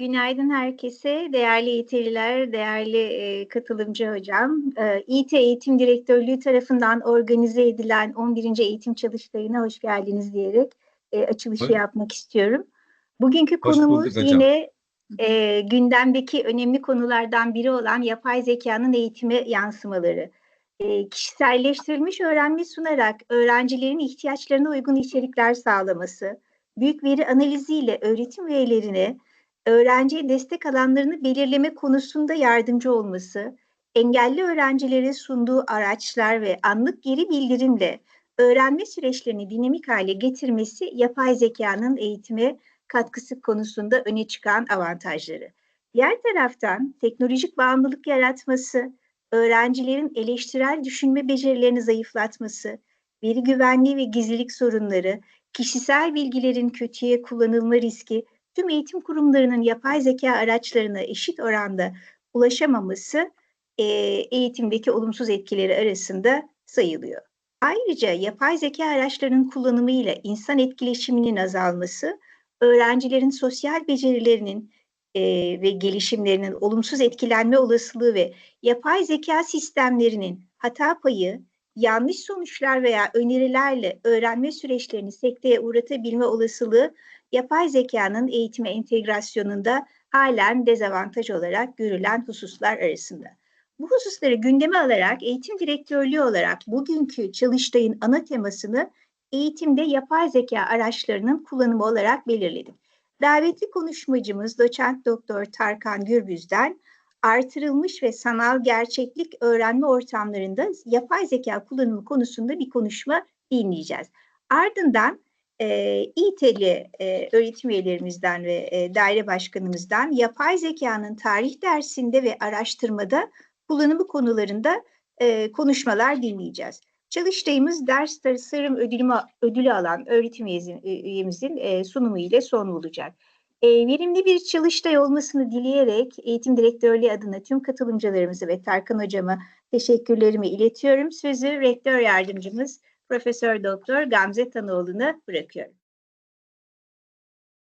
Günaydın herkese, değerli eğitimciler, değerli e, katılımcı hocam. E, İT Eğitim Direktörlüğü tarafından organize edilen 11. eğitim çalıştayına hoş geldiniz diyerek e, açılışı Hoş- yapmak istiyorum. Bugünkü Hoş konumuz yine e, gündemdeki önemli konulardan biri olan yapay zekanın eğitime yansımaları. E, kişiselleştirilmiş öğrenme sunarak öğrencilerin ihtiyaçlarına uygun içerikler sağlaması, büyük veri analiziyle öğretim üyelerine öğrenciye destek alanlarını belirleme konusunda yardımcı olması, engelli öğrencilere sunduğu araçlar ve anlık geri bildirimle öğrenme süreçlerini dinamik hale getirmesi yapay zekanın eğitime katkısı konusunda öne çıkan avantajları. Diğer taraftan teknolojik bağımlılık yaratması, öğrencilerin eleştirel düşünme becerilerini zayıflatması, veri güvenliği ve gizlilik sorunları, kişisel bilgilerin kötüye kullanılma riski tüm eğitim kurumlarının yapay zeka araçlarına eşit oranda ulaşamaması e, eğitimdeki olumsuz etkileri arasında sayılıyor. Ayrıca yapay zeka araçlarının kullanımı ile insan etkileşiminin azalması, öğrencilerin sosyal becerilerinin e, ve gelişimlerinin olumsuz etkilenme olasılığı ve yapay zeka sistemlerinin hata payı, yanlış sonuçlar veya önerilerle öğrenme süreçlerini sekteye uğratabilme olasılığı yapay zekanın eğitime entegrasyonunda halen dezavantaj olarak görülen hususlar arasında. Bu hususları gündeme alarak eğitim direktörlüğü olarak bugünkü çalıştayın ana temasını eğitimde yapay zeka araçlarının kullanımı olarak belirledik. Davetli konuşmacımız doçent doktor Tarkan Gürbüz'den artırılmış ve sanal gerçeklik öğrenme ortamlarında yapay zeka kullanımı konusunda bir konuşma dinleyeceğiz. Ardından e, İTEL'i e, öğretim üyelerimizden ve e, daire başkanımızdan yapay zekanın tarih dersinde ve araştırmada kullanımı konularında e, konuşmalar dinleyeceğiz. Çalıştayımız ders tasarım ödülü, ödülü alan öğretim üyemizin e, sunumu ile son bulacak. E, verimli bir çalıştay olmasını dileyerek eğitim direktörlüğü adına tüm katılımcılarımızı ve Tarkan hocama teşekkürlerimi iletiyorum. Sözü rektör yardımcımız Profesör Doktor Gamze Tanoğlu'na bırakıyorum.